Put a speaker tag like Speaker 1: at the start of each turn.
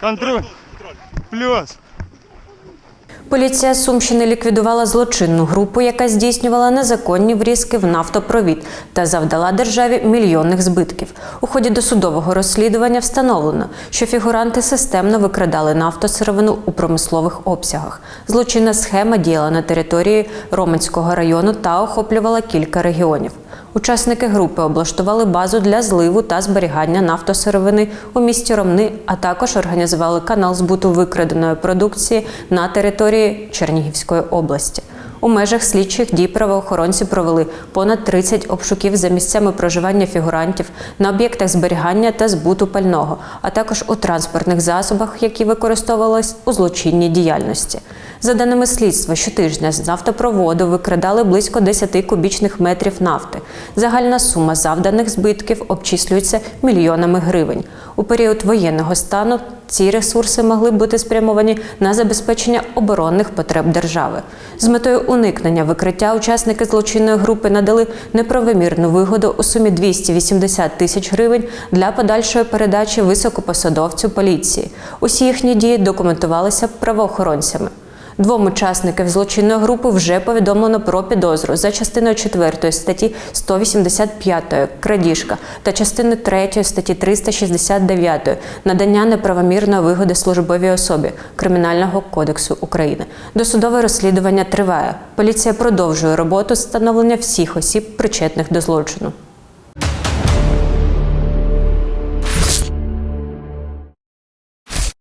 Speaker 1: Контроль.
Speaker 2: Плюс.
Speaker 3: Поліція Сумщини ліквідувала злочинну групу, яка здійснювала незаконні врізки в нафтопровід та завдала державі мільйонних збитків. У ході досудового розслідування встановлено, що фігуранти системно викрадали нафтосировину у промислових обсягах. Злочинна схема діяла на території Роменського району та охоплювала кілька регіонів. Учасники групи облаштували базу для зливу та зберігання нафтосировини у місті Ромни, а також організували канал збуту викраденої продукції на території Чернігівської області. У межах слідчих дій правоохоронці провели понад 30 обшуків за місцями проживання фігурантів на об'єктах зберігання та збуту пального, а також у транспортних засобах, які використовувались у злочинній діяльності. За даними слідства, щотижня з нафтопроводу викрадали близько 10 кубічних метрів нафти. Загальна сума завданих збитків обчислюється мільйонами гривень. У період воєнного стану ці ресурси могли бути спрямовані на забезпечення оборонних потреб держави. З метою уникнення викриття учасники злочинної групи надали неправомірну вигоду у сумі 280 тисяч гривень для подальшої передачі високопосадовцю поліції. Усі їхні дії документувалися правоохоронцями. Двом учасників злочинної групи вже повідомлено про підозру за частиною 4 статті 185 крадіжка та частиною 3 статті 369 надання неправомірної вигоди службовій особі Кримінального кодексу України. Досудове розслідування триває. Поліція продовжує роботу встановлення всіх осіб, причетних до злочину.